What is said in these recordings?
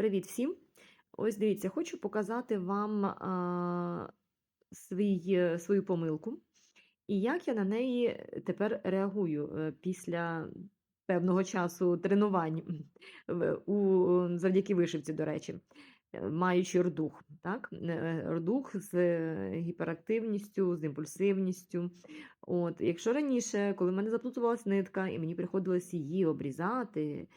Привіт всім! Ось дивіться, хочу показати вам а, свій, е, свою помилку і як я на неї тепер реагую е, після певного часу тренувань у, завдяки вишивці, до речі, е, маючи рдух. Так? Рдух з гіперактивністю, з імпульсивністю. От, якщо раніше, коли в мене заплутувалась нитка, і мені приходилось її обрізати,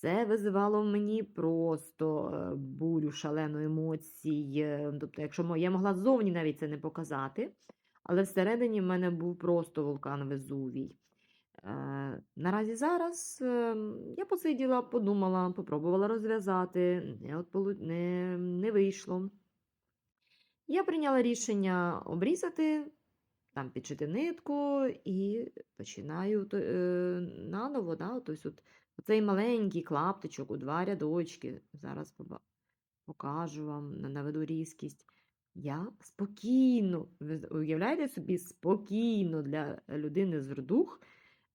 це визивало в мені просто е, бурю шалену емоцій. е, Тобто, якщо я могла ззовні навіть це не показати, але всередині в мене був просто вулкан Везувій. Е, Наразі зараз я посиділа, подумала, попробувала розв'язати, не, не вийшло. Я прийняла рішення обрізати, там підшити нитку і починаю то- е, наново, да, тобто от, оцей маленький клаптичок у два рядочки. Зараз покажу вам, на- наведу різкість. Я спокійно, ви уявляєте собі, спокійно для людини з рдух,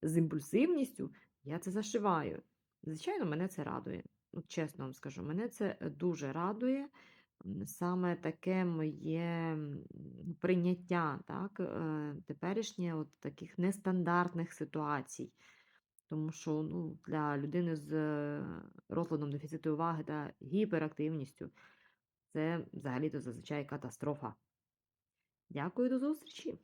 з імпульсивністю, я це зашиваю. Звичайно, мене це радує. От чесно вам скажу, мене це е, дуже радує. Саме таке моє прийняття, так, е, теперішнє от таких нестандартних ситуацій. Тому що ну, для людини з е, розладом дефіциту уваги та гіперактивністю це взагалі-то зазвичай катастрофа. Дякую, до зустрічі!